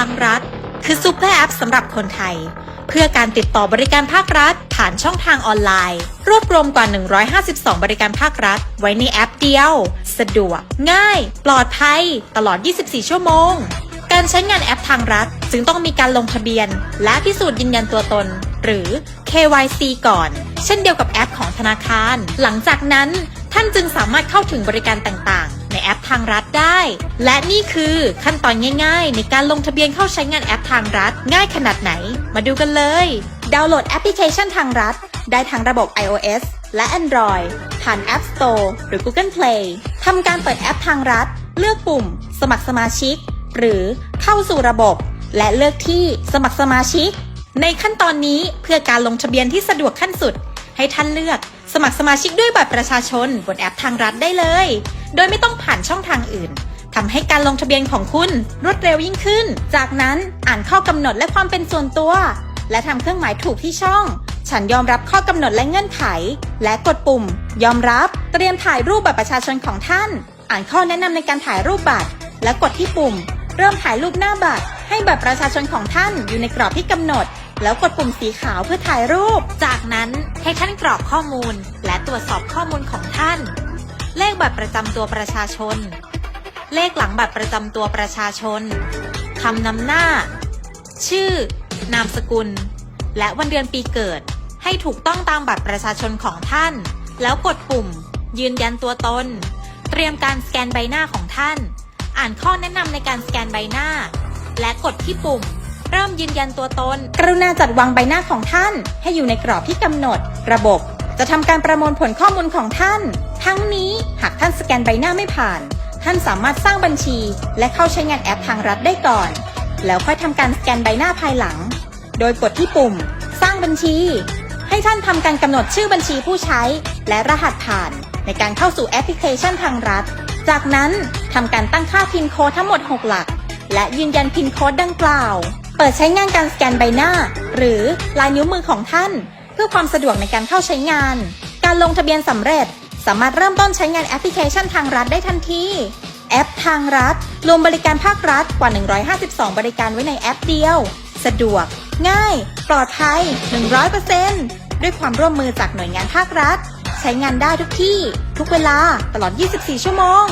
างรัฐ คือซูเปอร์แอปสำหรับคนไทย เพื่อการติดต่อบริการภาครัฐ ผ่านช่องทางออนไลน์ รวบรวมกว่า 152 บริการภาครัฐ ไว้ในแอปเดียว สะดวก ง่าย ปลอดภัย ตลอด 24 ชั่วโมง การใช้งานแอปทางรัฐ จึงต้องมีการลงทะเบียน และพิสูจน์ยืนยันตัวตน หรือ KYC ก่อน เช่นเดียวกับแอปของธนาคาร หลังจากนั้นท่านจึงสามารถเข้าถึงบริการต่าง ในแอปทางรัฐได้ และนี่คือขั้นตอนง่าย ๆ ในการลงทะเบียนเข้าใช้งานแอปทางรัฐ ง่ายขนาดไหน มาดูกันเลย ดาวน์โหลดแอปพลิเคชันทางรัฐ ได้ทั้งระบบ iOS และ Android ผ่าน App Store หรือ Google Play ทำการเปิดแอปทางรัฐ เลือกปุ่ม สมัครสมาชิก หรือเข้าสู่ระบบ และเลือกที่สมัครสมาชิก ในขั้นตอนนี้เพื่อการลงทะเบียนที่สะดวกขั้นสุด ให้ท่านเลือกสมัครสมาชิกด้วยบัตรประชาชนบนแอปทางรัฐได้เลย โดยไม่ต้องผ่านช่องทางอื่นทำให้การลงทะเบียนของคุณรวดเร็วยิ่งขึ้น จากนั้นอ่านข้อกำหนดและความเป็นส่วนตัว และทำเครื่องหมายถูกที่ช่อง ฉันยอมรับข้อกำหนดและเงื่อนไข และกดปุ่ม ยอมรับ เตรียมถ่ายรูปบัตรประชาชนของท่าน อ่านข้อแนะนำในการถ่ายรูปบัตร และกดที่ปุ่ม เริ่มถ่ายรูปหน้าบัตร ให้บัตรประชาชนของท่านอยู่ในกรอบที่กำหนดแล้วกดปุ่มสีขาวเพื่อถ่ายรูป จากนั้นให้ท่านกรอกข้อมูล และตรวจสอบข้อมูลของท่าน บัตรประจำตัวประชาชน เลขหลังบัตรประจำตัวประชาชนคำนำหน้า ชื่อ นามสกุล และวันเดือนปีเกิด ให้ถูกต้องตามบัตรประชาชนของท่าน แล้วกดปุ่ม ยืนยันตัวตน เตรียมการสแกนใบหน้าของท่าน อ่านข้อแนะนำในการสแกนใบหน้า และกดที่ปุ่ม เริ่มยืนยันตัวตน กรุณาจัดวางใบหน้าของท่าน ให้อยู่ในกรอบที่กำหนด ระบบ จะทำการประมวลผลข้อมูลของท่าน ทั้งนี้หากท่านสแกนใบหน้าไม่ผ่าน ท่านสามารถสร้างบัญชี และเข้าใช้งานแอปทางรัฐได้ก่อน แล้วค่อยทำการสแกนใบหน้าภายหลัง โดยกดที่ปุ่ม สร้างบัญชี ให้ท่านทำการกำหนดชื่อบัญชีผู้ใช้ และรหัสผ่าน ในการเข้าสู่แอปพลิเคชันทางรัฐ จากนั้นทำการตั้งค่าพินโค้ดทั้งหมด 6 หลัก และยืนยันพินโค้ดดังกล่าว เปิดใช้งานการสแกนใบหน้า หรือลายนิ้วมือของท่าน พื่อความสะดวกในการเข้าใช้งาน การลงทะเบียนสำเร็จ สามารถเริ่มต้นใช้งานแอปพลิเคชันทางรัฐได้ทันทีแอปทางรัฐ รวมบริการภาครัฐกว่า 152 บริการไว้ในแอปเดียว สะดวก ง่าย ปลอดภัย 100%ด้วยความร่วมมือจากหน่วยงานภาครัฐ ใช้งานได้ทุกที่ ทุกเวลา ตลอด 24 ชั่วโมง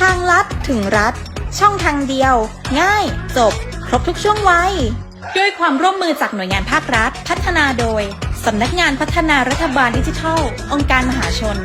ทางลัดถึงรัฐ ช่องทางเดียว ง่าย จบ ครบทุกช่วงวัย ด้วยความร่วมมือจากหน่วยงานภาครัฐ พัฒนาโดย สำนักงานพัฒนารัฐบาลดิจิทัล องค์การมหาชน